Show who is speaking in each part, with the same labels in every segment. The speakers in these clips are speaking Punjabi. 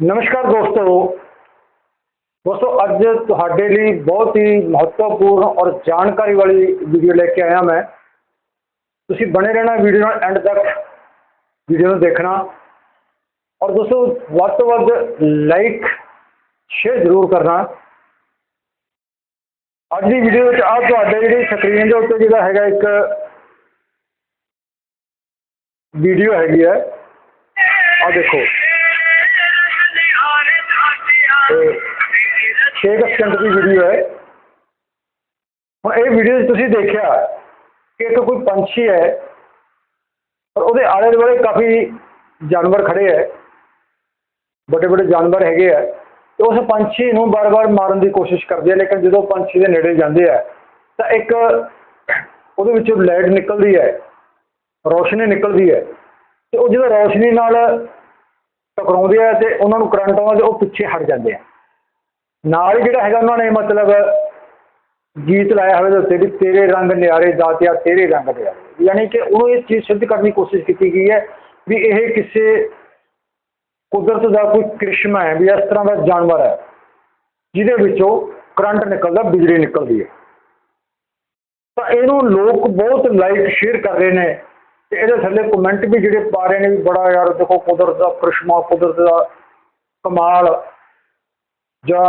Speaker 1: ਨਮਸਕਾਰ ਦੋਸਤੋ ਦੋਸਤੋ ਅੱਜ ਤੁਹਾਡੇ ਲਈ ਬਹੁਤ ਹੀ ਮਹੱਤਵਪੂਰਨ ਔਰ ਜਾਣਕਾਰੀ ਵਾਲੀ ਵੀਡੀਓ ਲੈ ਕੇ ਆਇਆ ਮੈਂ ਤੁਸੀਂ ਬਣੇ ਰਹਿਣਾ ਵੀਡੀਓ ਨਾਲ ਐਂਡ ਤੱਕ ਵੀਡੀਓ ਨੂੰ ਦੇਖਣਾ ਔਰ ਦੋਸਤੋ ਵੱਧ ਤੋਂ ਵੱਧ ਲਾਈਕ ਸ਼ੇਅਰ ਜ਼ਰੂਰ ਕਰਨਾ ਅੱਜ ਦੀ ਵੀਡੀਓ ਵਿੱਚ ਆ ਤੁਹਾਡੇ ਜਿਹੜੀ ਸਕਰੀਨ ਦੇ ਉੱਤੇ ਜਿਹੜਾ ਹੈਗਾ ਇੱਕ ਵੀਡੀਓ ਹੈਗੀ ਹੈ ਆ ਦੇਖੋ ਤੇ 6 ਸਕਿੰਟ ਦੀ ਵੀਡੀਓ ਹੈ। ਹੁਣ ਇਹ ਵੀਡੀਓ 'ਚ ਤੁਸੀਂ ਦੇਖਿਆ ਕਿ ਇੱਕ ਕੋਈ ਪੰਛੀ ਹੈ ਔਰ ਉਹਦੇ ਆਲੇ ਦੁਆਲੇ ਕਾਫੀ ਜਾਨਵਰ ਖੜੇ ਹੈ, ਵੱਡੇ ਵੱਡੇ ਜਾਨਵਰ ਹੈਗੇ ਆ ਤੇ ਉਸ ਪੰਛੀ ਨੂੰ ਬਾਰ-ਬਾਰ ਮਾਰਨ ਦੀ ਕੋਸ਼ਿਸ਼ ਕਰਦੇ ਆ ਲੇਕਿਨ ਜਦੋਂ ਪੰਛੀ ਦੇ ਨੇੜੇ ਜਾਂਦੇ ਆ ਤਾਂ ਇੱਕ ਉਹਦੇ ਵਿੱਚੋਂ ਲਾਈਟ ਨਿਕਲਦੀ ਹੈ, ਰੋਸ਼ਨੀ ਨਿਕਲਦੀ ਹੈ ਤੇ ਉਹ ਜਦੋਂ ਰੋਸ਼ਨੀ ਨਾਲ ਟਕਰਾਉਂਦੇ ਆ ਤੇ ਉਹਨਾਂ ਨੂੰ ਕਰੰਟ ਆਉਂਦਾ ਤੇ ਉਹ ਪਿੱਛੇ ਹਟ ਜਾਂਦੇ ਆ। ਨਾਲ ਹੀ ਜਿਹੜਾ ਹੈਗਾ ਉਹਨਾਂ ਨੇ ਮਤਲਬ ਗੀਤ ਲਾਇਆ ਹੋਵੇ ਉੱਤੇ ਵੀ ਤੇਰੇ ਰੰਗ ਨਿਆਰੇ ਦਾਤਿਆ, ਤੇਰੇ ਰੰਗ ਨਿਆਰੇ ਯਾਨੀ ਕਿ ਉਹਨੂੰ ਇਹ ਚੀਜ਼ ਸਿੱਧ ਕਰਨ ਦੀ ਕੋਸ਼ਿਸ਼ ਕੀਤੀ ਗਈ ਹੈ ਵੀ ਇਹ ਕਿਸੇ ਕੁਦਰਤ ਦਾ ਕੋਈ ਕ੍ਰਿਸ਼ਮਾ ਹੈ, ਵੀ ਇਸ ਤਰ੍ਹਾਂ ਦਾ ਜਾਨਵਰ ਹੈ, ਜਿਹਦੇ ਵਿੱਚੋਂ ਕਰੰਟ ਨਿਕਲਦਾ, ਬਿਜਲੀ ਨਿਕਲਦੀ ਹੈ। ਤਾਂ ਇਹਨੂੰ ਲੋਕ ਬਹੁਤ ਲਾਈਕ ਸ਼ੇਅਰ ਕਰ ਰਹੇ ਨੇ। ਤੇ ਇਹਦੇ ਥੱਲੇ ਕਮੈਂਟ ਵੀ ਜਿਹੜੇ ਪਾ ਰਹੇ ਨੇ ਵੀ ਬੜਾ ਯਾਰ ਦੇਖੋ ਕੁਦਰਤ ਦਾ, ਕ੍ਰਿਸ਼ਮਾ ਕੁਦਰਤ ਦਾ ਕਮਾਲ ਜਾਂ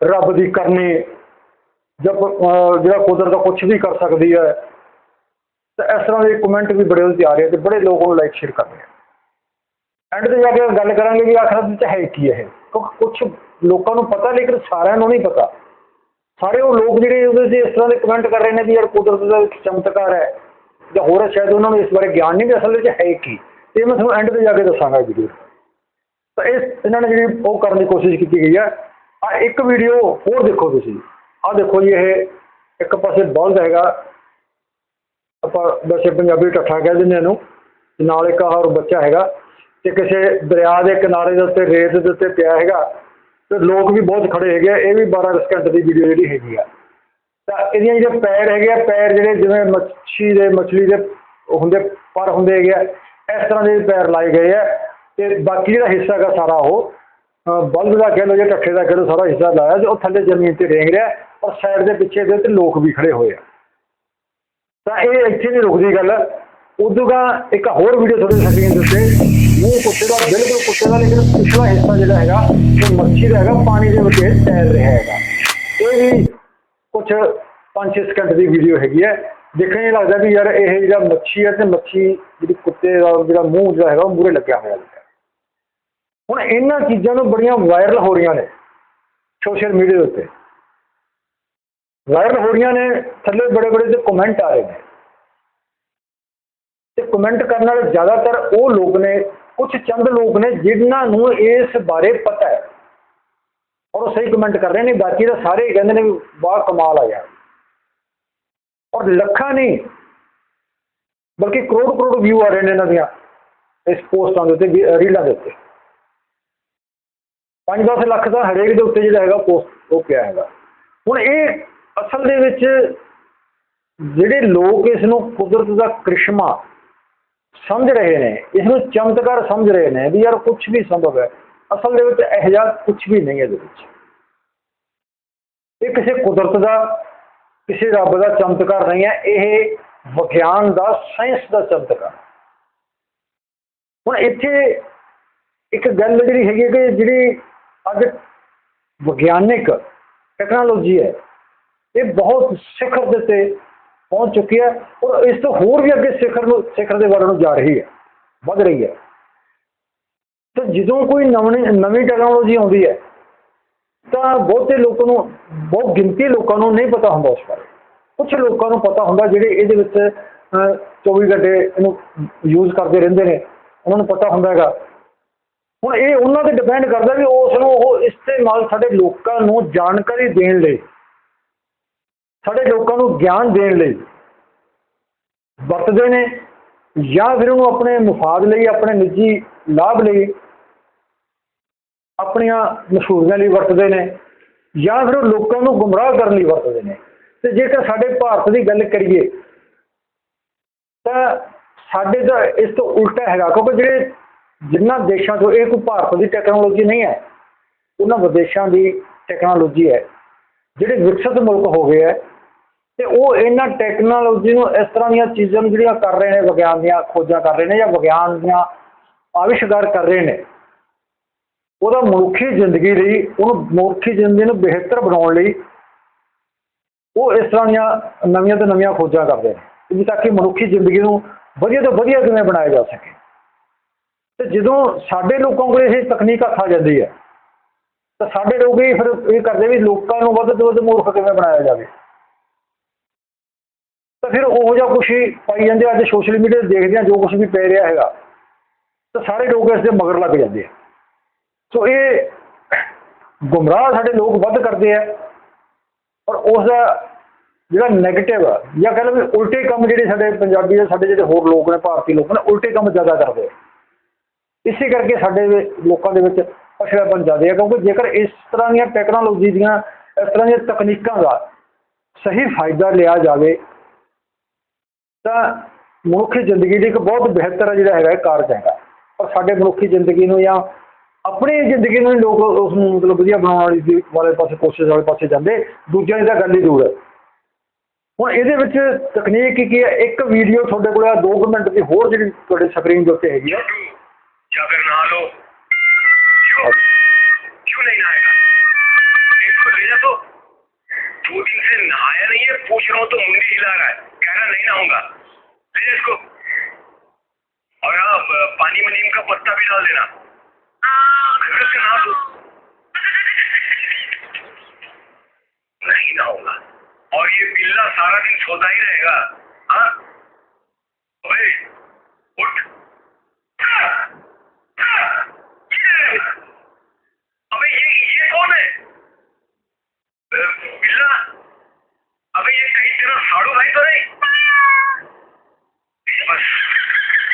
Speaker 1: ਰੱਬ ਦੀ ਕਰਨੀ ਜਦ ਜਿਹੜਾ ਕੁਦਰਤ ਦਾ ਕੁਝ ਵੀ ਕਰ ਸਕਦੀ ਹੈ, ਤਾਂ ਇਸ ਤਰ੍ਹਾਂ ਦੇ ਕਮੈਂਟ ਵੀ ਬੜੇ ਉਹਦੇ 'ਤੇ ਆ ਰਹੇ ਤੇ ਬੜੇ ਲੋਕ ਉਹਨੂੰ ਲਾਈਕ ਸ਼ੇਅਰ ਕਰ ਰਹੇ ਐਂਡ ਤੇ ਜਾ ਕੇ ਗੱਲ ਕਰਾਂਗੇ ਵੀ ਆਖਰ ਵਿੱਚ ਹੈ ਕੀ ਇਹ? ਕਿਉਂਕਿ ਕੁਝ ਲੋਕਾਂ ਨੂੰ ਪਤਾ, ਲੇਕਿਨ ਸਾਰਿਆਂ ਨੂੰ ਨਹੀਂ ਪਤਾ। ਸਾਰੇ ਉਹ ਲੋਕ ਜਿਹੜੇ ਉਹਦੇ ਇਸ ਤਰ੍ਹਾਂ ਦੇ ਕਮੈਂਟ ਕਰ ਰਹੇ ਨੇ ਵੀ ਯਾਰ ਕੁਦਰਤ ਦਾ ਇੱਕ ਚਮਤਕਾਰ ਹੈ। ਜਾਂ ਹੋਰ ਸ਼ਾਇਦ ਉਹਨਾਂ ਨੂੰ ਇਸ ਬਾਰੇ ਗਿਆਨ ਨਹੀਂ ਵੀ ਅਸਲ ਵਿੱਚ ਹੈ ਕੀ। ਇਹ ਮੈਂ ਤੁਹਾਨੂੰ ਐਂਡ ਤੇ ਜਾ ਕੇ ਦੱਸਾਂਗਾ ਵੀਡੀਓ ਤਾਂ ਇਸ, ਇਹਨਾਂ ਨੇ ਜਿਹੜੀ ਉਹ ਕਰਨ ਦੀ ਕੋਸ਼ਿਸ਼ ਕੀਤੀ ਗਈ ਹੈ ਆ ਇੱਕ ਵੀਡੀਓ ਹੋਰ ਦੇਖੋ ਤੁਸੀਂ। ਆ ਦੇਖੋ ਜੀ, ਇਹ ਇੱਕ ਪਾਸੇ ਬਲਦ ਹੈਗਾ। ਆਪਾਂ ਵੈਸੇ ਪੰਜਾਬੀ ਠੱਠਾ ਕਹਿ ਦਿੰਦੇ ਇਹਨੂੰ। ਨਾਲ ਇੱਕ ਹੋਰ ਬੱਚਾ ਹੈਗਾ। ਤੇ ਕਿਸੇ ਦਰਿਆ ਦੇ ਕਿਨਾਰੇ ਦੇ ਉੱਤੇ, ਰੇਤ ਦੇ ਉੱਤੇ ਪਿਆ ਹੈਗਾ। ਤੇ ਲੋਕ ਵੀ ਬਹੁਤ ਖੜੇ ਹੈਗੇ ਆ। ਇਹ ਵੀ 12 ਸਕਿੰਟ ਦੀ ਵੀਡੀਓ ਜਿਹੜੀ ਹੈਗੀ ਆ। ਇਹਦੀਆਂ ਜਿਹੜੇ ਪੈਰ ਹੈਗੇ ਆ ਪੈਰ ਜਿਹੜੇ ਜਿਵੇਂ ਮੱਛੀ ਦੇ, ਮਛਲੀ ਦੇ ਹੁੰਦੇ, ਪਰ ਹੁੰਦੇ ਹੈਗੇ ਆ, ਇਸ ਤਰ੍ਹਾਂ ਦੇ ਪੈਰ ਲਾਏ ਗਏ ਆ ਤੇ ਬਾਕੀ ਜਿਹੜਾ ਹਿੱਸਾ ਹੈਗਾ ਸਾਰਾ ਉਹ, ਅਹ ਬਲਦ ਦਾ ਕਹਿ ਲਓ ਜਾਂ ਟੱਠੇ ਦਾ ਕਹਿ ਲਓ, ਸਾਰਾ ਹਿੱਸਾ ਲਾਇਆ ਤੇ ਉਹ ਥੱਲੇ ਜ਼ਮੀਨ ਤੇ ਰੇਂਗ ਰਿਹਾ ਔਰ ਸਾਈਡ ਦੇ ਪਿੱਛੇ ਦੇ ਤੇ ਲੋਕ ਵੀ ਖੜੇ ਹੋਏ ਆ। ਤਾਂ ਇਹ ਇੱਥੇ ਨਹੀਂ ਰੁਕਦੀ ਗੱਲ ਉਦੋਂ ਗਾ ਇੱਕ ਹੋਰ ਵੀਡੀਓ ਤੁਹਾਡੇ ਸਕਰੀਨ ਦੇ ਉੱਤੇ, ਮੂੰਹ ਕੁੱਤੇ ਦਾ, ਬਿਲਕੁਲ ਕੁੱਤੇ ਦਾ, ਲੇਕਿਨ ਪਿਛਲਾ ਹਿੱਸਾ ਜਿਹੜਾ ਹੈਗਾ, ਉਹ ਮੱਛੀ ਦਾ ਹੈਗਾ, ਪਾਣੀ ਦੇ ਵਿੱਚ ਇਹ ਤੈਰ ਰਿਹਾ ਹੈਗਾ। ਇਹ ਵੀ ਕੁਝ 5-6 ਸਕਿੰਟ ਦੀ ਵੀਡੀਓ ਹੈਗੀ ਹੈ। ਦੇਖਣ ਨੂੰ ਲੱਗਦਾ ਵੀ ਯਾਰ ਇਹ ਜਿਹੜਾ ਮੱਛੀ ਹੈ ਤੇ ਮੱਛੀ ਜਿਹੜੀ ਕੁੱਤੇ ਦਾ ਜਿਹੜਾ ਮੂੰਹ ਜਿਹੜਾ ਹੈਗਾ ਉਹ ਮੂਰੇ ਲੱਗਿਆ ਹੋਇਆ ਹੈ ਹੁਣ ਇਹਨਾਂ ਚੀਜ਼ਾਂ ਨੂੰ ਬੜੀਆਂ ਵਾਇਰਲ ਹੋ ਰਹੀਆਂ ਨੇ ਸੋਸ਼ਲ ਮੀਡੀਆ ਦੇ ਉੱਤੇ। ਵਾਇਰਲ ਹੋ ਰਹੀਆਂ ਨੇ, ਥੱਲੇ ਬੜੇ ਬੜੇ ਤੇ ਕਮੈਂਟ ਆ ਰਹੇ ਨੇ। ਤੇ ਕਮੈਂਟ ਕਰਨ ਵਾਲੇ ਜ਼ਿਆਦਾਤਰ ਉਹ ਲੋਕ ਨੇ ਕੁਝ ਚੰਦ ਲੋਕ ਨੇ ਜਿਨ੍ਹਾਂ ਨੂੰ ਇਸ ਬਾਰੇ ਪਤਾ ਹੈ। ਔਰ ਉਹ ਸਹੀ ਕਮੈਂਟ ਕਰ ਰਹੇ ਨੇ, ਬਾਕੀ ਤਾਂ ਸਾਰੇ ਹੀ ਕਹਿੰਦੇ ਨੇ ਵੀ ਵਾਹ ਕਮਾਲ ਆ ਯਾਰ। ਔਰ ਲੱਖਾਂ ਨਹੀਂ, ਬਲਕਿ ਕਰੋੜ ਕਰੋੜ ਵਿਊ ਆ ਰਹੇ ਨੇ ਇਹਨਾਂ ਦੀਆਂ, ਇਸ ਪੋਸਟਾਂ ਦੇ ਉੱਤੇ, ਵੀ- ਰੀਲਾਂ ਦੇ ਉੱਤੇ। 5-10 ਲੱਖ ਦਾ ਹਰੇਕ ਦੇ ਉੱਤੇ ਜਿਹੜਾ ਹੈਗਾ ਪੋਸਟ ਉਹ ਪਿਆ ਹੈਗਾ। ਹੁਣ ਇਹ ਅਸਲ ਦੇ ਵਿੱਚ ਜਿਹੜੇ ਲੋਕ ਇਸ ਨੂੰ ਕੁਦਰਤ ਦਾ ਕ੍ਰਿਸ਼ਮਾ ਸਮਝ ਰਹੇ ਨੇ, ਇਸ ਨੂੰ ਚਮਤਕਾਰ ਸਮਝ ਰਹੇ ਨੇ ਵੀ ਯਾਰ ਕੁਝ ਵੀ ਸੰਭਵ ਹੈ। ਅਸਲ ਦੇ ਵਿੱਚ ਇਹੋ ਜਿਹਾ ਕੁਝ ਵੀ ਨਹੀਂ ਹੈ ਇਹਦੇ ਵਿੱਚ। ਇਹ ਕਿਸੇ ਕੁਦਰਤ ਦਾ, ਕਿਸੇ ਰੱਬ ਦਾ ਚਮਤਕਾਰ ਨਹੀਂ ਹੈ, ਇਹ ਵਿਗਿਆਨ ਦਾ, ਸਾਇੰਸ ਦਾ ਚਮਤਕਾਰ। ਹੁਣ ਇੱਥੇ ਇੱਕ ਗੱਲ ਜਿਹੜੀ ਹੈਗੀ ਹੈ ਕਿ ਜਿਹੜੀ ਅੱਜ ਵਿਗਿਆਨਿਕ ਟੈਕਨੋਲੋਜੀ ਹੈ, ਇਹ ਬਹੁਤ ਸਿਖਰ ਦੇ ਤੇ ਪਹੁੰਚ ਚੁੱਕੀ ਹੈ ਔਰ ਇਸ ਤੋਂ ਹੋਰ ਵੀ ਅੱਗੇ ਸਿਖਰ ਨੂੰ ਸਿਖਰ ਦੇ ਵੱਲ ਨੂੰ ਜਾ ਰਹੀ ਹੈ, ਵੱਧ ਰਹੀ ਹੈ। ਤੇ ਜਦੋਂ ਕੋਈ ਨਵੀਂ ਨਵੀਂ ਟੈਕਨੋਲੋਜੀ ਆਉਂਦੀ ਹੈ ਤਾਂ ਬਹੁਤੇ ਲੋਕਾਂ ਨੂੰ ਬਹੁਤ ਗਿਣਤੀ ਲੋਕਾਂ ਨੂੰ ਨਹੀਂ ਪਤਾ ਹੁੰਦਾ ਉਸ ਬਾਰੇ। ਕੁਝ ਲੋਕਾਂ ਨੂੰ ਪਤਾ ਹੁੰਦਾ ਜਿਹੜੇ ਇਹਦੇ ਵਿੱਚ ਅਹ, 24 ਘੰਟੇ ਇਹਨੂੰ ਯੂਜ਼ ਕਰਦੇ ਰਹਿੰਦੇ ਨੇ। ਉਹਨਾਂ ਨੂੰ ਪਤਾ ਹੁੰਦਾ ਹੈਗਾ। ਹੁਣ ਇਹ ਉਹਨਾਂ ਤੇ ਡਿਪੈਂਡ ਕਰਦਾ ਵੀ ਉਸ ਨੂੰ ਉਹ ਇਸਤੇਮਾਲ ਸਾਡੇ ਲੋਕਾਂ ਨੂੰ ਜਾਣਕਾਰੀ ਦੇਣ ਲਈ ਸਾਡੇ ਲੋਕਾਂ ਨੂੰ ਗਿਆਨ ਦੇਣ ਲਈ ਵਰਤਦੇ ਨੇ ਜਾਂ ਫਿਰ ਉਹਨੂੰ ਆਪਣੇ ਮੁਫਾਦ ਲਈ ਆਪਣੇ ਨਿੱਜੀ ਲਾਭ ਲਈ ਆਪਣੀਆਂ ਮਸ਼ਹੂਰੀਆਂ ਲਈ ਵਰਤਦੇ ਨੇ ਜਾਂ ਫਿਰ ਉਹ ਲੋਕਾਂ ਨੂੰ ਗੁੰਮਰਾਹ ਕਰਨ ਲਈ ਵਰਤਦੇ ਨੇ। ਤੇ ਜੇਕਰ ਸਾਡੇ ਭਾਰਤ ਦੀ ਗੱਲ ਕਰੀਏ, ਤਾਂ ਸਾਡੇ ਤਾਂ ਇਸ ਤੋਂ ਉਲਟਾ ਹੈਗਾ, ਕਿਉਂਕਿ ਜਿਹੜੇ ਜਿਨ੍ਹਾਂ ਦੇਸ਼ਾਂ ਤੋਂ, ਇਹ ਕੋਈ ਭਾਰਤ ਦੀ ਟੈਕਨੋਲੋਜੀ ਨਹੀਂ ਹੈ, ਉਹਨਾਂ ਵਿਦੇਸ਼ਾਂ ਦੀ ਟੈਕਨੋਲੋਜੀ ਹੈ। ਜਿਹੜੇ ਵਿਕਸਿਤ ਮੁਲਕ ਹੋ ਗਏ ਹੈ, ਤੇ ਉਹ ਇਹਨਾਂ ਟੈਕਨੋਲੋਜੀ ਨੂੰ ਇਸ ਤਰ੍ਹਾਂ ਦੀਆਂ ਚੀਜ਼ਾਂ ਨੂੰ ਜਿਹੜੀਆਂ ਕਰ ਰਹੇ ਨੇ, ਵਿਗਿਆਨ ਦੀਆਂ ਖੋਜਾਂ ਕਰ ਰਹੇ ਨੇ ਜਾਂ ਵਿਗਿਆਨ ਦੀਆਂ ਆਵਿਸ਼ਕਾਰ ਕਰ ਰਹੇ ਨੇ ਉਹਦਾ ਮਨੁੱਖੀ ਜ਼ਿੰਦਗੀ ਲਈ, ਉਹਨੂੰ ਮਨੁੱਖੀ ਜ਼ਿੰਦਗੀ ਨੂੰ ਬਿਹਤਰ ਬਣਾਉਣ ਲਈ ਉਹ ਇਸ ਤਰ੍ਹਾਂ ਦੀਆਂ ਨਵੀਆਂ ਤੋਂ ਨਵੀਆਂ ਖੋਜਾਂ ਕਰਦੇ ਨੇ, ਵੀ ਤਾਂ ਕਿ ਮਨੁੱਖੀ ਜ਼ਿੰਦਗੀ ਨੂੰ ਵਧੀਆ ਤੋਂ ਵਧੀਆ ਕਿਵੇਂ ਬਣਾਇਆ ਜਾ ਸਕੇ। ਤੇ ਜਦੋਂ ਸਾਡੇ ਲੋਕਾਂ ਕੋਲ ਇਹ ਤਕਨੀਕ ਹੱਥ ਆ ਜਾਂਦੀ ਹੈ, ਤਾਂ ਸਾਡੇ ਲੋਕ ਇਹ ਫਿਰ ਇਹ ਕਰਦੇ ਵੀ ਲੋਕਾਂ ਨੂੰ ਵੱਧ ਤੋਂ ਵੱਧ ਮੂਰਖ ਕਿਵੇਂ ਬਣਾਇਆ ਜਾਵੇ। ਤਾਂ ਫਿਰ ਉਹੋ ਜਿਹਾ ਕੁਛ ਹੀ ਪਾਈ ਜਾਂਦੇ ਅੱਜ ਸੋਸ਼ਲ ਮੀਡੀਆ ਤੇ ਦੇਖਦੇ ਆ ਜੋ ਕੁਛ ਵੀ ਪੈ ਰਿਹਾ ਹੈਗਾ, ਤਾਂ ਸਾਰੇ ਲੋਕ ਇਸ ਦੇ ਮਗਰ ਲੱਗ ਜਾਂਦੇ ਆ। ਸੋ ਇਹ ਗੁੰਮਰਾਹ ਸਾਡੇ ਲੋਕ ਵੱਧ ਕਰਦੇ ਆ ਔਰ ਉਸ ਦਾ ਜਿਹੜਾ ਨੈਗੇਟਿਵ ਆ, ਜਾਂ ਕਹਿ ਲਓ ਵੀ ਉਲਟੇ ਕੰਮ ਜਿਹੜੇ ਸਾਡੇ ਪੰਜਾਬੀ ਦੇ ਸਾਡੇ ਜਿਹੜੇ ਹੋਰ ਲੋਕ ਨੇ, ਭਾਰਤੀ ਲੋਕ ਨੇ, ਉਲਟੇ ਕੰਮ ਜ਼ਿਆਦਾ ਕਰਦੇ ਆ। ਇਸੇ ਕਰਕੇ ਸਾਡੇ ਲੋਕਾਂ ਦੇ ਵਿੱਚ ਪਛੜਾਪਨ ਜ਼ਿਆਦਾ ਹੈ ਕਿਉਂਕਿ ਜੇਕਰ ਇਸ ਤਰ੍ਹਾਂ ਦੀਆਂ ਟੈਕਨੋਲੋਜੀ ਦੀਆਂ, ਇਸ ਤਰ੍ਹਾਂ ਦੀਆਂ ਤਕਨੀਕਾਂ ਦਾ ਸਹੀ ਫਾਇਦਾ ਲਿਆ ਜਾਵੇ, ਤਾਂ ਮਨੁੱਖੀ ਜ਼ਿੰਦਗੀ ਲਈ ਇੱਕ ਬਹੁਤ ਬਿਹਤਰ ਜਿਹੜਾ ਹੈਗਾ ਕਾਰਜ ਹੈਗਾ। ਪਰ ਸਾਡੇ ਮਨੁੱਖੀ ਜ਼ਿੰਦਗੀ ਨੂੰ ਜਾਂ ਆਪਣੀ ਜ਼ਿੰਦਗੀ ਨੂੰ ਹੀ ਲੋਕ ਉਸ ਨੂੰ ਮਤਲਬ ਵਧੀਆ ਬਣਾਉਣ ਵਾਲੀ ਦੀ ਵਾਲੇ ਪਾਸੇ ਕੋਸ਼ਿਸ਼ ਵਾਲੇ ਪਾਸੇ ਜਾਂਦੇ ਦੂਜਿਆਂ ਦੀ ਤਾਂ ਗੱਲ ਹੀ ਦੂਰ ਹੈ ਹੁਣ ਇਹਦੇ ਵਿੱਚ ਤਕਨੀਕ ਕੀ ਹੈ ਇੱਕ ਵੀਡੀਓ ਤੁਹਾਡੇ ਕੋਲ ਆ 2 ਮਿੰਟ ਦੀ ਹੋਰ ਜਿਹੜੀ ਤੁਹਾਡੇ ਸਕਰੀਨ ਦੇ ਉੱਤੇ ਹੈਗੀ ਆ
Speaker 2: जाकर नहा लो क्यों क्यों नहीं नहाएगा इसको ले जा तो दो दिन से नहाया नहीं है पूछ रहा हूँ तो मुंडी हिला रहा है कह रहा नहीं नहाऊंगा ले जा इसको और हाँ ब- पानी में नीम का पत्ता भी डाल देना फिर से नहा नहाऊँगा और ये बिल्ला सारा दिन सोता ही रहेगा उठ अबे ये ये कौन है? बिल्ला अबे ये कहीं तेरा साड़ू भाई तो नहीं? बस।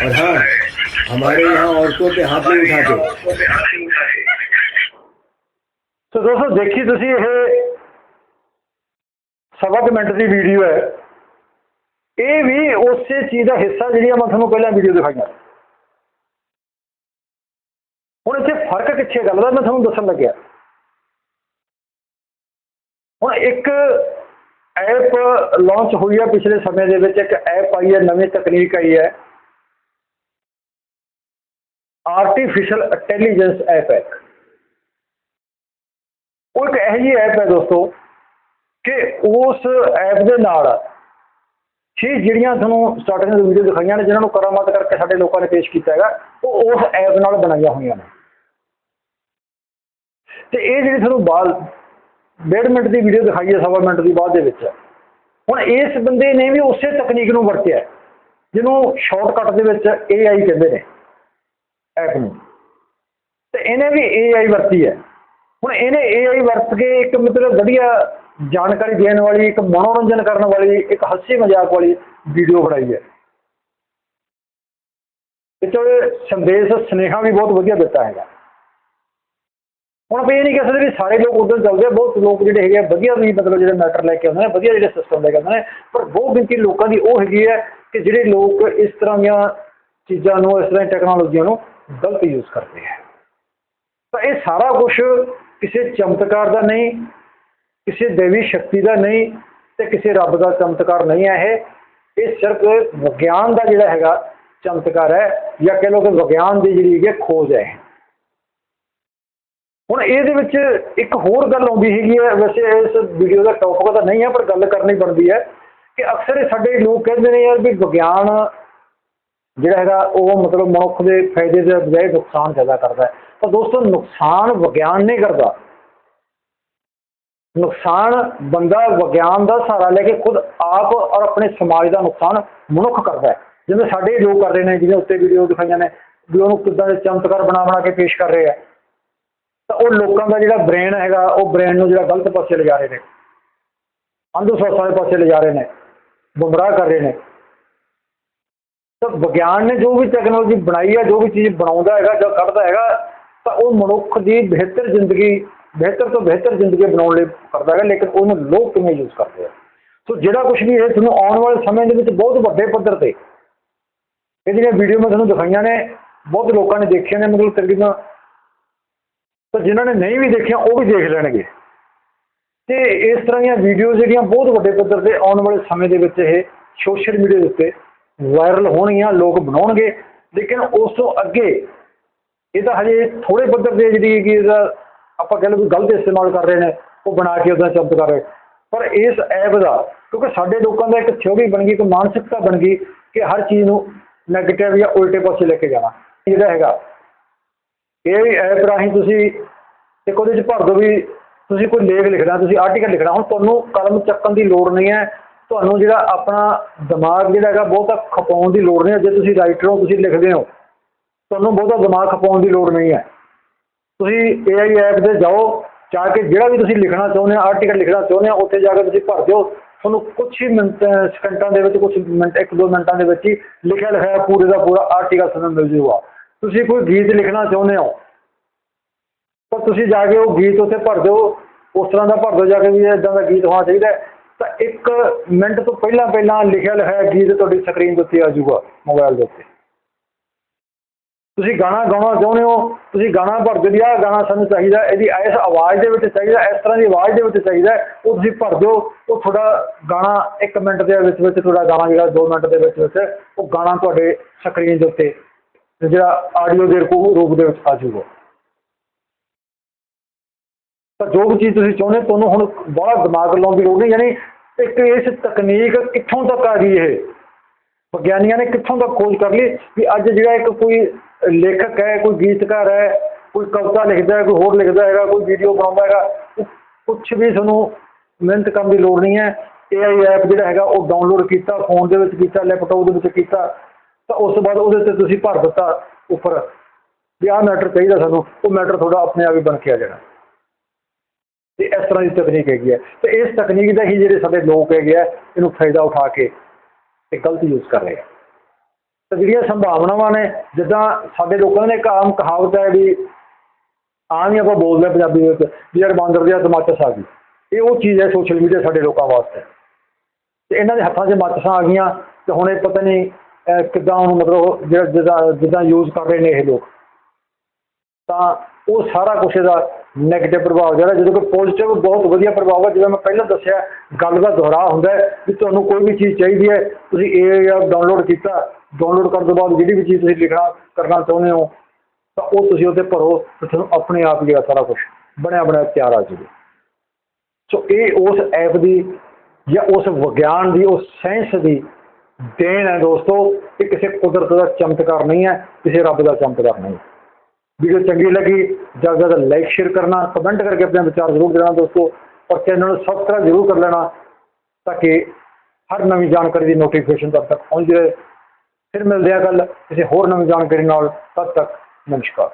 Speaker 2: और हाँ
Speaker 3: हमारे यहाँ औरतों पे हाथ नहीं उठाते
Speaker 2: हाथ नहीं उठाते
Speaker 1: ਸੋ ਦੋਸਤੋ ਦੇਖੀ ਤੁਸੀਂ ਇਹ ਸਵਾ ਕੁ ਮਿੰਟ ਦੀ ਵੀਡੀਓ ਹੈ ਇਹ ਵੀ ਉਸੇ ਚੀਜ਼ ਦਾ ਹਿੱਸਾ ਜਿਹੜੀਆਂ ਮੈਂ ਤੁਹਾਨੂੰ ਪਹਿਲਾਂ ਵੀਡੀਓ ਦਿਖਾਈਆਂ ਹੁਣ ਇੱਥੇ ਫਰਕ ਕਿੱਥੇ ਗੱਲ ਦਾ ਮੈਂ ਤੁਹਾਨੂੰ ਦੱਸਣ ਲੱਗਿਆ ਹੁਣ ਇੱਕ ਐਪ ਲਾਂਚ ਹੋਈ ਹੈ ਪਿਛਲੇ ਸਮੇਂ ਦੇ ਵਿੱਚ ਇੱਕ ਐਪ ਆਈ ਹੈ ਨਵੀਂ ਤਕਨੀਕ ਆਈ ਹੈ ਆਰਟੀਫਿਸ਼ਲ ਇੰਟੈਲੀਜੈਂਸ ਐਪ ਹੈ ਉਹ ਇੱਕ ਇਹੋ ਜਿਹੀ ਐਪ ਹੈ ਦੋਸਤੋ ਕਿ ਉਸ ਐਪ ਦੇ ਨਾਲ ਛੇ ਜਿਹੜੀਆਂ ਤੁਹਾਨੂੰ ਸਟਾਰਟਿੰਗ ਦੀ ਵੀਡੀਓ ਦਿਖਾਈਆਂ ਨੇ, ਜਿਨ੍ਹਾਂ ਨੂੰ ਕਰਾਮਾਤ ਕਰਕੇ ਸਾਡੇ ਲੋਕਾਂ ਨੇ ਪੇਸ਼ ਕੀਤਾ ਹੈਗਾ, ਉਹ ਉਸ ਐਪ ਨਾਲ ਬਣਾਈਆਂ ਹੋਈਆਂ ਨੇ। ਤੇ ਇਹ ਜਿਹੜੀ ਤੁਹਾਨੂੰ ਬਾਅਦ, ਡੇਢ ਮਿੰਟ ਦੀ ਵੀਡੀਓ ਦਿਖਾਈ ਹੈ, ਸਵਾ ਮਿੰਟ ਦੀ ਬਾਅਦ ਦੇ ਵਿੱਚ। ਹੁਣ ਇਸ ਬੰਦੇ ਨੇ ਵੀ ਉਸੇ ਤਕਨੀਕ ਨੂੰ ਵਰਤਿਆ ਜਿਹਨੂੰ ਸ਼ਾਰਟਕਟ ਦੇ ਵਿੱਚ AI ਕਹਿੰਦੇ ਨੇ। ਐਪ ਨੂੰ ਤੇ ਇਹਨੇ ਵੀ AI ਵਰਤੀ ਹੈ। ਹੁਣ ਇਹਨੇ AI ਵਰਤ ਕੇ ਇੱਕ ਮਤਲਬ ਵਧੀਆ ਜਾਣਕਾਰੀ ਦੇਣ ਵਾਲੀ, ਇੱਕ ਮਨੋਰੰਜਨ ਕਰਨ ਵਾਲੀ, ਇੱਕ ਹਾਸੀ ਮਜ਼ਾਕ ਵਾਲੀ ਵੀਡੀਓ ਬਣਾਈ ਹੈ। ਇਹ ਸੰਦੇਸ਼, ਸੁਨੇਹਾ ਵੀ ਬਹੁਤ ਵਧੀਆ ਦਿੱਤਾ ਹੈਗਾ। ਹੁਣ ਆਪਾਂ ਇਹ ਨਹੀਂ ਕਹਿ ਸਕਦੇ ਵੀ ਸਾਰੇ ਲੋਕ ਉਧਰ ਚੱਲਦੇ ਆ। ਬਹੁਤ ਲੋਕ ਜਿਹੜੇ ਹੈਗੇ ਆ, ਵਧੀਆ ਵੀ ਮਤਲਬ ਜਿਹੜੇ ਮੈਟਰ ਲੈ ਕੇ ਆਉਂਦੇ ਨੇ, ਵਧੀਆ ਜਿਹੜੇ ਸਿਸਟਮ ਲੈ ਕੇ ਆਉਂਦੇ ਨੇ। ਪਰ ਬਹੁਤ ਗਿਣਤੀ ਲੋਕਾਂ ਦੀ ਉਹ ਹੈਗੀ ਹੈ ਕਿ ਜਿਹੜੇ ਲੋਕ ਇਸ ਤਰ੍ਹਾਂ ਦੀਆਂ ਚੀਜ਼ਾਂ ਨੂੰ, ਇਸ ਤਰ੍ਹਾਂ ਦੀ ਟੈਕਨੋਲੋਜੀਆਂ ਨੂੰ ਗਲਤ ਯੂਜ਼ ਕਰਦੇ ਹੈ। ਤਾਂ ਇਹ ਸਾਰਾ ਕੁਝ ਕਿਸੇ ਚਮਤਕਾਰ ਦਾ ਨਹੀਂ, ਕਿਸੇ ਦੇਵੀ ਸ਼ਕਤੀ ਦਾ ਨਹੀਂ ਤੇ ਕਿਸੇ ਰੱਬ ਦਾ ਚਮਤਕਾਰ ਨਹੀਂ ਹੈ ਇਹ। ਇਹ ਸਿਰਫ ਵਿਗਿਆਨ ਦਾ ਜਿਹੜਾ ਹੈਗਾ ਚਮਤਕਾਰ ਹੈ ਜਾਂ ਕਹਿ ਲਓ ਕਿ ਵਿਗਿਆਨ ਦੀ ਜਿਹੜੀ ਹੈਗੀ ਹੈ ਖੋਜ ਹੈ। ਹੁਣ ਇਹਦੇ ਵਿੱਚ ਇੱਕ ਹੋਰ ਗੱਲ ਆਉਂਦੀ ਹੈਗੀ ਹੈ। ਵੈਸੇ ਇਸ ਵੀਡੀਓ ਦਾ ਟੌਪਿਕ ਤਾਂ ਨਹੀਂ ਹੈ, ਪਰ ਗੱਲ ਕਰਨੀ ਬਣਦੀ ਹੈ ਕਿ ਅਕਸਰ ਸਾਡੇ ਲੋਕ ਕਹਿੰਦੇ ਨੇ ਯਾਰ ਵੀ ਵਿਗਿਆਨ ਜਿਹੜਾ ਹੈਗਾ ਉਹ ਮਤਲਬ ਮਨੁੱਖ ਦੇ ਫਾਇਦੇ ਦੇ ਬਜਾਏ ਨੁਕਸਾਨ ਜ਼ਿਆਦਾ ਕਰਦਾ ਹੈ। ਤਾਂ ਦੋਸਤੋ, ਨੁਕਸਾਨ ਵਿਗਿਆਨ ਨਹੀਂ ਕਰਦਾ। ਨੁਕਸਾਨ ਬੰਦਾ ਵਿਗਿਆਨ ਦਾ ਸਹਾਰਾ ਲੈ ਕੇ ਖੁਦ ਆਪ ਔਰ ਆਪਣੇ ਸਮਾਜ ਦਾ ਨੁਕਸਾਨ ਮਨੁੱਖ ਕਰਦਾ ਹੈ। ਜਿਵੇਂ ਸਾਡੇ ਲੋਕ ਕਰ ਰਹੇ ਨੇ ਜਿਹਦੇ ਉੱਤੇ ਵੀਡੀਓ ਦਿਖਾਈਆਂ ਨੇ, ਵੀ ਉਹਨੂੰ ਕਿੱਦਾਂ ਦੇ ਚਮਤਕਾਰ ਬਣਾ ਬਣਾ ਕੇ ਪੇਸ਼ ਕਰ ਰਹੇ ਆ। ਤਾਂ ਉਹ ਲੋਕਾਂ ਦਾ ਜਿਹੜਾ ਬ੍ਰੇਨ ਹੈਗਾ, ਉਹ ਬ੍ਰੇਨ ਨੂੰ ਜਿਹੜਾ ਗਲਤ ਪਾਸੇ ਲਿਜਾ ਰਹੇ ਨੇ। ਅੰਧ ਵਿਸ਼ਵਾਸਾਂ ਦੇ ਪਾਸੇ ਲਿਜਾ ਰਹੇ ਨੇ। ਗੁੰਮਰਾਹ ਕਰ ਰਹੇ ਨੇ। ਤਾਂ ਵਿਗਿਆਨ ਨੇ ਜੋ ਵੀ ਟੈਕਨੋਲੋਜੀ ਬਣਾਈ ਹੈ ਜੋ ਵੀ ਚੀਜ਼ ਬਣਾਉਂਦਾ ਹੈਗਾ, ਜਾਂ ਕੱਢਦਾ ਹੈਗਾ, ਤਾਂ ਉਹ ਮਨੁੱਖ ਦੀ ਬਿਹਤਰ ਜ਼ਿੰਦਗੀ, ਬਿਹਤਰ ਤੋਂ ਬਿਹਤਰ ਜ਼ਿੰਦਗੀ ਬਣਾਉਣ ਲਈ ਕਰਦਾ ਹੈਗਾ, ਲੇਕਿਨ ਉਹਨੂੰ ਲੋਕ ਕਿਵੇਂ ਯੂਜ਼ ਕਰਦੇ ਆ? ਸੋ ਜਿਹੜਾ ਕੁਝ ਵੀ ਇਹ ਤੁਹਾਨੂੰ ਆਉਣ ਵਾਲੇ ਸਮੇਂ ਦੇ ਵਿੱਚ ਬਹੁਤ ਵੱਡੇ ਪੱਧਰ ਤੇ ਇਹ ਜਿਹੜੀਆਂ ਵੀਡੀਓ ਮੈਂ ਤੁਹਾਨੂੰ ਦਿਖਾਈਆਂ ਨੇ, ਬਹੁਤ ਲੋਕਾਂ ਨੇ ਦੇਖੀਆਂ ਨੇ, ਮਤਲਬ ਤਕਰੀਬਨ ਤਾਂ ਜਿਨ੍ਹਾਂ ਨੇ ਨਹੀਂ ਵੀ ਦੇਖੀਆਂ, ਉਹ ਵੀ ਦੇਖ ਲੈਣਗੇ। ਤੇ ਇਸ ਤਰ੍ਹਾਂ ਦੀਆਂ ਵੀਡੀਓ ਜਿਹੜੀਆਂ ਬਹੁਤ ਵੱਡੇ ਪੱਧਰ ਤੇ ਆਉਣ ਵਾਲੇ ਸਮੇਂ ਦੇ ਵਿੱਚ ਇਹ ਸੋਸ਼ਲ ਮੀਡੀਆ ਦੇ ਉੱਤੇ ਵਾਇਰਲ ਹੋਣਗੀਆਂ, ਲੋਕ ਬਣਾਉਣਗੇ। ਲੇਕਿਨ ਉਸ ਤੋਂ ਅੱਗੇ ਇਹ ਤਾਂ ਹਜੇ ਥੋੜੇ ਪੱਧਰ ਤੇ ਜਿਹੜੀ ਕਿ ਇਹਦਾ ਆਪਾਂ ਕਹਿ ਲਓ ਵੀ ਗਲਤ ਇਸਤੇਮਾਲ ਕਰ ਰਹੇ ਨੇ, ਉਹ ਬਣਾ ਕੇ ਉਹਦਾ ਸ਼ਬਦ ਕਰ ਰਹੇ। ਪਰ ਇਸ ਐਪ ਦਾ, ਕਿਉਂਕਿ ਸਾਡੇ ਲੋਕਾਂ ਦਾ ਇੱਕ ਥਿਉਰੀ ਬਣ ਗਈ, ਇੱਕ ਮਾਨਸਿਕਤਾ ਬਣ ਗਈ ਕਿ ਹਰ ਚੀਜ਼ ਨੂੰ ਨੈਗੇਟਿਵ ਜਾਂ ਉਲਟੇ ਪਾਸੇ ਲੈ ਕੇ ਜਾਣਾ। ਜਿਹੜਾ ਹੈਗਾ, ਇਹ ਐਪ ਰਾਹੀਂ ਤੁਸੀਂ ਇੱਕ ਉਹਦੇ ਚ ਭਰ ਦਿਓ ਵੀ ਤੁਸੀਂ ਕੋਈ ਲੇਖ ਲਿਖਣਾ, ਤੁਸੀਂ ਆਰਟੀਕਲ ਲਿਖਣਾ। ਹੁਣ ਤੁਹਾਨੂੰ ਕਲਮ ਚੱਕਣ ਦੀ ਲੋੜ ਨਹੀਂ ਹੈ ਤੁਹਾਨੂੰ ਜਿਹੜਾ ਆਪਣਾ ਦਿਮਾਗ ਜਿਹੜਾ ਹੈਗਾ ਬਹੁਤਾ ਖਪਾਉਣ ਦੀ ਲੋੜ ਨਹੀਂ ਹੈ। ਜੇ ਤੁਸੀਂ ਰਾਈਟਰ ਹੋ, ਤੁਸੀਂ ਲਿਖਦੇ ਹੋ, ਤੁਹਾਨੂੰ ਬਹੁਤਾ ਦਿਮਾਗ ਖਪਾਉਣ ਦੀ ਲੋੜ ਨਹੀਂ ਹੈ। ਤੁਸੀਂ AI ਐਪ ਤੇ ਜਾਓ, ਜਾ ਕੇ ਜਿਹੜਾ ਵੀ ਤੁਸੀਂ ਲਿਖਣਾ ਚਾਹੁੰਦੇ ਹੋ ਆਰਟੀਕਲ ਲਿਖਣਾ ਚਾਹੁੰਦੇ ਹੋ, ਉੱਥੇ ਜਾ ਕੇ ਤੁਸੀਂ ਭਰ ਦਿਓ। ਤੁਹਾਨੂੰ ਕੁਝ ਹੀ ਮਿੰਟ ਸਕਿੰਟਾਂ ਦੇ ਵਿੱਚ ਕੁਝ ਮਿੰਟ, ਇੱਕ ਦੋ ਮਿੰਟਾਂ ਦੇ ਵਿੱਚ ਹੀ ਲਿਖਿਆ ਲਿਖਿਆ ਪੂਰੇ ਦਾ ਪੂਰਾ ਆਰਟੀਕਲ ਤੁਹਾਨੂੰ ਮਿਲ ਜੂਗਾ ਤੁਸੀਂ ਕੋਈ ਗੀਤ ਲਿਖਣਾ ਚਾਹੁੰਦੇ ਹੋ, ਤਾਂ ਤੁਸੀਂ ਜਾ ਕੇ ਉਹ ਗੀਤ ਉੱਥੇ ਭਰ ਦਿਓ। ਉਸ ਤਰ੍ਹਾਂ ਦਾ ਭਰ ਦਿਓ, ਜਾ ਕੇ ਵੀ ਇਦਾਂ ਦਾ ਗੀਤ ਹੋਣਾ ਚਾਹੀਦਾ ਤਾਂ ਇੱਕ ਮਿੰਟ ਤੋਂ ਪਹਿਲਾਂ ਪਹਿਲਾਂ ਲਿਖਿਆ ਲਿਖਿਆ ਗੀਤ ਤੁਹਾਡੀ ਸਕਰੀਨ ਦੇ ਉੱਤੇ ਆ ਜਾਊਗਾ ਮੋਬਾਈਲ ਦੇ ਉੱਤੇ। ਤੁਸੀਂ ਗਾਣਾ ਗਾਉਣਾ ਚਾਹੁੰਦੇ ਹੋ, ਤੁਸੀਂ ਗਾਣਾ ਭਰ ਦਿਓ ਵੀ ਆਹ ਗਾਣਾ ਸਾਨੂੰ ਚਾਹੀਦਾ, ਇਹਦੀ ਇਸ ਆਵਾਜ਼ ਦੇ ਵਿੱਚ ਚਾਹੀਦਾ, ਇਸ ਤਰ੍ਹਾਂ ਦੀ ਆਵਾਜ਼ ਦੇ ਵਿੱਚ ਚਾਹੀਦਾ, ਉਹ ਤੁਸੀਂ ਭਰ ਦਿਓ ਉਹ ਤੁਹਾਡਾ ਗਾਣਾ 1 ਮਿੰਟ ਦੇ ਵਿੱਚ ਵਿੱਚ ਤੁਹਾਡਾ ਗਾਣਾ ਜਿਹੜਾ 2 ਮਿੰਟ ਦੇ ਵਿੱਚ ਵਿੱਚ, ਉਹ ਗਾਣਾ ਤੁਹਾਡੇ ਸਕਰੀਨ ਦੇ ਉੱਤੇ, ਜਿਹੜਾ ਆਡੀਓ ਦੇ ਰੂਪ ਰੂਪ ਦੇ ਵਿੱਚ ਆ ਜਾਊਗਾ। ਤਾਂ ਜੋ ਵੀ ਚੀਜ਼ ਤੁਸੀਂ ਚਾਹੁੰਦੇ, ਤੁਹਾਨੂੰ ਹੁਣ ਬੜਾ ਦਿਮਾਗ ਲਾਉਣ ਦੀ ਲੋੜ ਨਹੀਂ, ਯਾਨੀ ਇੱਕ ਇਸ ਤਕਨੀਕ ਕਿੱਥੋਂ ਤੱਕ ਆ ਗਈ ਇਹ? ਵਿਗਿਆਨੀਆਂ ਨੇ ਕਿੱਥੋਂ ਤੱਕ ਖੋਜ ਕਰ ਲਈ ਵੀ ਅੱਜ ਜਿਹੜਾ ਇੱਕ ਕੋਈ ਲੇਖਕ ਹੈ, ਕੋਈ ਗੀਤਕਾਰ ਹੈ, ਕੋਈ ਕਵਿਤਾ ਲਿਖਦਾ ਕੋਈ ਹੋਰ ਲਿਖਦਾ ਹੈਗਾ, ਕੋਈ ਵੀਡੀਓ ਬਣਾਉਂਦਾ ਹੈਗਾ ਕੁਛ ਵੀ ਤੁਹਾਨੂੰ ਮਿਹਨਤ ਕਰਨ ਦੀ ਲੋੜ ਨਹੀਂ ਹੈ। AI ਐਪ ਜਿਹੜਾ ਹੈਗਾ, ਉਹ ਡਾਊਨਲੋਡ ਕੀਤਾ ਫੋਨ ਦੇ ਵਿੱਚ ਕੀਤਾ ਲੈਪਟਾਪ ਦੇ ਵਿੱਚ ਕੀਤਾ, ਤਾਂ ਉਸ ਤੋਂ ਬਾਅਦ ਉਹਦੇ ਤੇ ਤੁਸੀਂ ਭਰ ਦਿੱਤਾ ਉੱਪਰ। ਵੀ ਆਹ ਮੈਟਰ ਚਾਹੀਦਾ ਸਾਨੂੰ, ਉਹ ਮੈਟਰ ਤੁਹਾਡਾ ਆਪਣੇ ਆਪ ਹੀ ਬਣ ਕੇ ਆ ਜਾਣਾ। ਤੇ ਇਸ ਤਰ੍ਹਾਂ ਦੀ ਤਕਨੀਕ ਹੈਗੀ ਹੈ। ਤੇ ਇਸ ਤਕਨੀਕ ਦਾ ਹੀ ਜਿਹੜੇ ਸਾਡੇ ਲੋਕ ਹੈਗੇ ਆ, ਇਹਨੂੰ ਫਾਇਦਾ ਉਠਾ ਕੇ ਤੇ ਗਲਤ ਯੂਜ਼ ਕਰ ਰਹੇ ਆ। ਤਾਂ ਜਿਹੜੀਆਂ ਸੰਭਾਵਨਾਵਾਂ ਨੇ, ਜਿੱਦਾਂ ਸਾਡੇ ਲੋਕਾਂ ਨੇ ਇੱਕ ਆਮ ਕਹਾਵਤ ਹੈ ਵੀ ਆਮ ਹੀ ਆਪਾਂ ਬੋਲਦੇ ਹਾਂ ਪੰਜਾਬੀ ਦੇ ਵਿੱਚ, ਵੀ ਯਾਰ ਬਾਂਦਰ ਦੀ ਮਾਚਸ ਆ ਗਈ। ਇਹ ਉਹ ਚੀਜ਼ ਹੈ ਸੋਸ਼ਲ ਮੀਡੀਆ ਸਾਡੇ ਲੋਕਾਂ ਵਾਸਤੇ। ਤੇ ਇਹਨਾਂ ਦੇ ਹੱਥਾਂ 'ਚ ਮਾਚਸਾਂ ਆ ਗਈਆਂ, ਤੇ ਹੁਣ ਇਹ ਪਤਾ ਨਹੀਂ ਕਿੱਦਾਂ ਉਹਨੂੰ ਮਤਲਬ ਜਿਹੜਾ ਜਿੱਦਾਂ ਜਿੱਦਾਂ ਯੂਜ਼ ਕਰ ਰਹੇ ਨੇ ਇਹ ਲੋਕ। ਤਾਂ ਉਹ ਸਾਰਾ ਕੁਛ ਇਹਦਾ ਨੈਗੇਟਿਵ ਪ੍ਰਭਾਵ ਜਿਹੜਾ, ਜਦੋਂ ਕਿ ਪੋਜ਼ਿਟਿਵ ਬਹੁਤ ਵਧੀਆ ਪ੍ਰਭਾਵ ਹੈ ਜਿਵੇਂ ਮੈਂ ਪਹਿਲਾਂ ਦੱਸਿਆ, ਗੱਲ ਦਾ ਦੁਹਰਾ ਹੁੰਦਾ ਹੈ ਵੀ ਤੁਹਾਨੂੰ ਕੋਈ ਵੀ ਚੀਜ਼ ਚਾਹੀਦੀ ਹੈ, ਤੁਸੀਂ ਇਹ ਐਪ ਡਾਊਨਲੋਡ ਕੀਤਾ ਡਾਊਨਲੋਡ ਕਰਨ ਤੋਂ ਬਾਅਦ ਜਿਹੜੀ ਵੀ ਚੀਜ਼ ਤੁਸੀਂ ਲਿਖਣਾ, ਕਰਨਾ ਚਾਹੁੰਦੇ ਹੋ, ਤਾਂ ਉਹ ਤੁਸੀਂ ਉਹਦੇ ਭਰੋ ਤੇ ਤੁਹਾਨੂੰ ਆਪਣੇ ਆਪ ਹੀ ਜਿਹੜਾ ਸਾਰਾ ਕੁਝ ਬਣਿਆ ਬਣਾਇਆ ਤਿਆਰ ਆ ਜਾਊਗਾ ਸੋ ਇਹ ਉਸ ਐਪ ਦੀ ਜਾਂ ਉਸ ਵਿਗਿਆਨ ਦੀ, ਉਸ ਸਾਇੰਸ ਦੀ ਦੇਣ ਹੈ ਦੋਸਤੋ, ਇਹ ਕਿਸੇ ਕੁਦਰਤ ਦਾ ਚਮਤਕਾਰ ਨਹੀਂ ਹੈ, ਕਿਸੇ ਰੱਬ ਦਾ ਚਮਤਕਾਰ ਨਹੀਂ। ਹੈ ਵੀਡੀਓ ਚੰਗੀ ਲੱਗੀ ਜਲਦ ਤੋਂ ਜਲਦ ਲਾਈਕ ਸ਼ੇਅਰ ਕਰਨਾ ਕਮੈਂਟ ਕਰਕੇ ਆਪਣੇ ਵਿਚਾਰ ਜ਼ਰੂਰ ਦੇਣਾ ਦੋਸਤੋ, ਔਰ ਚੈਨਲ ਨੂੰ ਸਬਸਕ੍ਰਾਈਬ ਜ਼ਰੂਰ ਕਰ ਲੈਣਾ, ਤਾਂ ਕਿ ਹਰ ਨਵੀਂ ਜਾਣਕਾਰੀ ਦੀ ਨੋਟੀਫਿਕੇਸ਼ਨ ਤਦ ਤੱਕ ਪਹੁੰਚ ਜਾਵੇ। ਫਿਰ ਮਿਲਦੇ ਆ ਕੱਲ ਕਿਸੇ ਹੋਰ ਨਵੀਂ ਜਾਣਕਾਰੀ ਨਾਲ, ਤਦ ਤੱਕ ਨਮਸਕਾਰ।